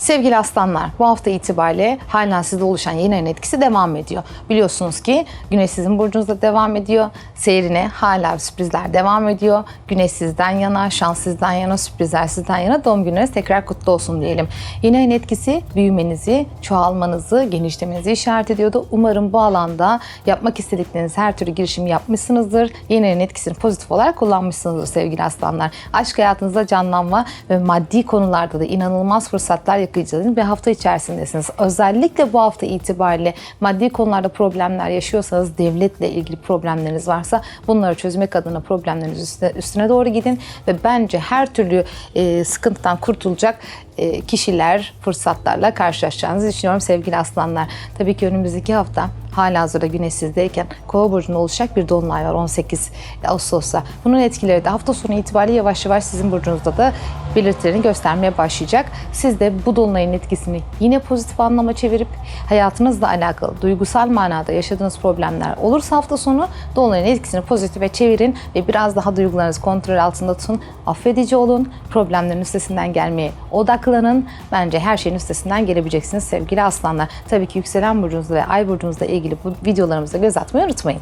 Sevgili aslanlar, bu hafta itibariyle hala sizde oluşan yeni ayın etkisi devam ediyor. Biliyorsunuz ki Güneş sizin burcunuzda devam ediyor. Seyrine hala sürprizler devam ediyor. Güneş sizden yana, şans sizden yana, sürprizler sizden yana. Doğum günleriniz tekrar kutlu olsun diyelim. Yeni ayın etkisi büyümenizi, çoğalmanızı, genişlemenizi işaret ediyordu. Umarım bu alanda yapmak istedikleriniz her türlü girişimi yapmışsınızdır. Yeni ayın etkisini pozitif olarak kullanmışsınızdır sevgili aslanlar. Aşk hayatınızda canlanma ve maddi konularda da inanılmaz fırsatlar yakalayacağınız bir hafta içerisindesiniz. Özellikle bu hafta itibariyle maddi konularda problemler yaşıyorsanız, devletle ilgili problemleriniz varsa bunları çözmek adına problemleriniz üstüne, üstüne doğru gidin ve bence her türlü e, sıkıntıdan kurtulacak kişiler, fırsatlarla karşılaşacağınızı düşünüyorum sevgili aslanlar. Tabii ki önümüzdeki hafta hala hazırda güneş sizdeyken Kova burcunda oluşacak bir dolunay var 18 Ağustos'ta. Bunun etkileri de hafta sonu itibariyle yavaş yavaş sizin burcunuzda da belirtilerini göstermeye başlayacak. Siz de bu dolunayın etkisini yine pozitif anlama çevirip hayatınızla alakalı duygusal manada yaşadığınız problemler olursa hafta sonu dolunayın etkisini pozitife çevirin ve biraz daha duygularınızı kontrol altında tutun. Affedici olun. Problemlerin üstesinden gelmeye odaklanın. Bence her şeyin üstesinden gelebileceksiniz sevgili aslanlar. Tabii ki yükselen burcunuzda ve ay burcunuzla ilgili bu videolarımıza göz atmayı unutmayın.